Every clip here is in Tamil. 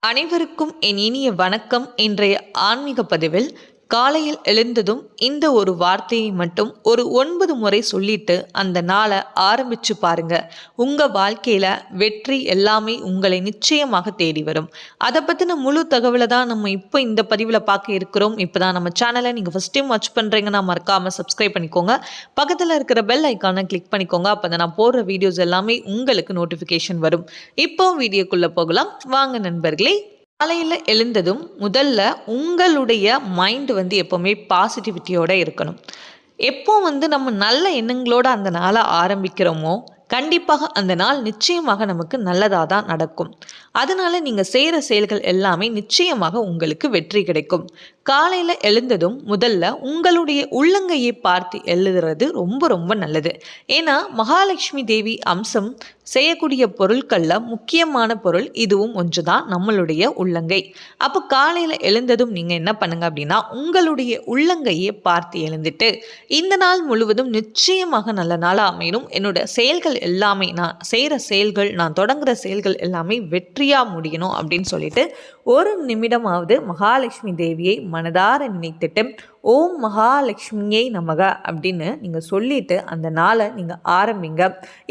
அனைவருக்கும் என் இனிய வணக்கம். இன்றைய ஆன்மீக பதிவில் காலையில் எழுந்ததும் இந்த ஒரு வார்த்தையை மட்டும் ஒரு ஒன்பது முறை சொல்லிட்டு அந்த நாளை ஆரம்பிச்சு பாருங்க. உங்க வாழ்க்கையில வெற்றி எல்லாமே உங்களை நிச்சயமாக தேடி வரும். அதை பத்தின முழு தகவலை தான் நம்ம இப்போ இந்த பதிவில் பார்க்க இருக்கிறோம். இப்போதான் நம்ம சேனலை நீங்கள் ஃபஸ்ட் டைம் வாட்ச் பண்ணுறீங்கன்னா மறக்காம சப்ஸ்கிரைப் பண்ணிக்கோங்க. பக்கத்தில் இருக்கிற பெல் ஐக்கானை கிளிக் பண்ணிக்கோங்க. அப்போ நான் போடுற வீடியோஸ் எல்லாமே உங்களுக்கு நோட்டிஃபிகேஷன் வரும். இப்போ வீடியோக்குள்ளே போகலாம். வாங்க நண்பர்களே காலையில் எழுந்ததும் முதல்ல உங்களுடைய மைண்ட் வந்து எப்போவுமே பாசிட்டிவிட்டியோடு இருக்கணும். எப்போ வந்து நம்ம நல்ல எண்ணங்களோட அந்த நாளை ஆரம்பிக்கிறோமோ கண்டிப்பாக அந்த நாள் நிச்சயமாக நமக்கு நல்லதாக தான் நடக்கும். அதனால நீங்கள் செய்கிற செயல்கள் எல்லாமே நிச்சயமாக உங்களுக்கு வெற்றி கிடைக்கும். காலையில் எழுந்ததும் முதல்ல உங்களுடைய உள்ளங்கையை பார்த்து எழுதுறது ரொம்ப ரொம்ப நல்லது. ஏன்னா மகாலட்சுமி தேவி அம்சம் செய்யக்கூடிய பொருட்களில் முக்கியமான பொருள் இதுவும் ஒன்று தான் நம்மளுடைய உள்ளங்கை. அப்போ காலையில் எழுந்ததும் நீங்கள் என்ன பண்ணுங்க அப்படின்னா உங்களுடைய உள்ளங்கையை பார்த்து எழுந்துட்டு இந்த நாள் முழுவதும் நிச்சயமாக நல்ல நாளாக அமையணும். என்னோட செயல்கள் எல்லாமே நான் செய்கிற செயல்கள் நான் தொடங்குகிற செயல்கள் எல்லாமே வெற்றியாக முடியணும் அப்படின்னு சொல்லிட்டு ஒரு நிமிடமாவது மகாலட்சுமி தேவியை மனதார நினைத்துட்டு ஓம் மகாலட்சுமியை நமக அப்படின்னு நீங்கள் சொல்லிவிட்டு அந்த நாளை நீங்கள் ஆரம்பிங்க.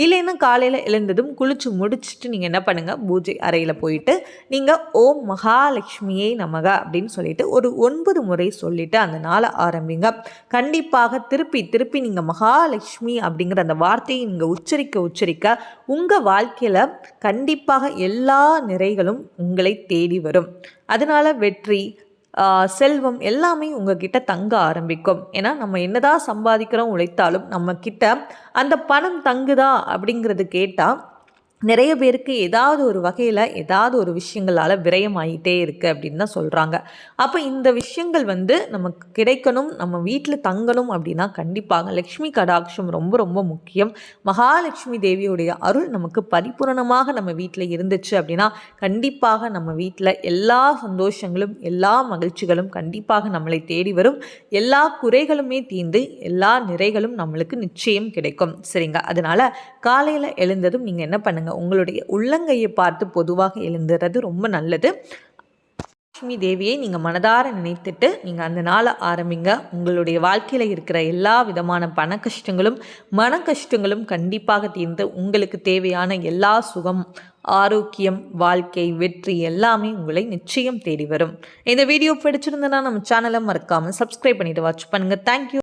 இல்லைன்னா காலையில் எழுந்ததும் குளிச்சு முடிச்சுட்டு நீங்கள் என்ன பண்ணுங்கள் பூஜை அறையில் போயிட்டு நீங்கள் ஓம் மகாலட்சுமியை நமக அப்படின்னு சொல்லிட்டு ஒரு ஒன்பது முறை சொல்லிவிட்டு அந்த நாளை ஆரம்பிங்க. கண்டிப்பாக திருப்பி திருப்பி நீங்கள் மகாலட்சுமி அப்படிங்கிற அந்த வார்த்தையை நீங்கள் உச்சரிக்க உச்சரிக்க உங்கள் வாழ்க்கையில் கண்டிப்பாக எல்லா நிறைகளும் உங்களை தேடி வரும். அதனால் வெற்றி செல்வம் எல்லாமே உங்ககிட்ட தங்க ஆரம்பிக்கும். ஏன்னா நம்ம என்னதான் சம்பாதிக்கிறோம் உழைத்தாலும் நம்ம கிட்ட அந்த பணம் தங்குதா அப்படிங்கிறது கேட்டால் நிறைய பேருக்கு ஏதாவது ஒரு வகையில் ஏதாவது ஒரு விஷயங்களால் விரயமாயிட்டே இருக்குது அப்படின்னு தான் சொல்கிறாங்க அப்போ இந்த விஷயங்கள் வந்து நமக்கு கிடைக்கணும் நம்ம வீட்டில் தங்கணும் அப்படின்னா கண்டிப்பாக லக்ஷ்மி கடாட்சம் ரொம்ப ரொம்ப முக்கியம். மகாலட்சுமி தேவியுடைய அருள் நமக்கு பரிபூரணமாக நம்ம வீட்டில் இருந்துச்சு அப்படின்னா கண்டிப்பாக நம்ம வீட்டில் எல்லா சந்தோஷங்களும் எல்லா மகிழ்ச்சிகளும் கண்டிப்பாக நம்மளை தேடி வரும். எல்லா குறைகளுமே தீர்ந்து எல்லா நிறைகளும் நம்மளுக்கு நிச்சயம் கிடைக்கும். சரிங்க. அதனால் காலையில் எழுந்ததும் நீங்கள் என்ன பண்ணுங்கள் பாருங்கள் உங்களுடைய உள்ளங்கையை பார்த்து பொதுவாக எழுந்துறது ரொம்ப நல்லது. லக்ஷ்மி தேவியை நீங்கள் மனதார நினைத்துட்டு நீங்கள் அந்த நாளை ஆரம்பிங்க. உங்களுடைய வாழ்க்கையில் இருக்கிற எல்லா விதமான பண கஷ்டங்களும் மன கஷ்டங்களும் கண்டிப்பாக தீர்ந்து உங்களுக்கு தேவையான எல்லா சுகம் ஆரோக்கியம் வாழ்க்கை வெற்றி எல்லாமே உங்களை நிச்சயம் தேடி வரும். இந்த வீடியோ பிடிச்சிருந்தனா நம்ம சேனலை மறக்காமல் சப்ஸ்கிரைப் பண்ணிவிட்டு வாட்ச் பண்ணுங்கள் தேங்க்யூ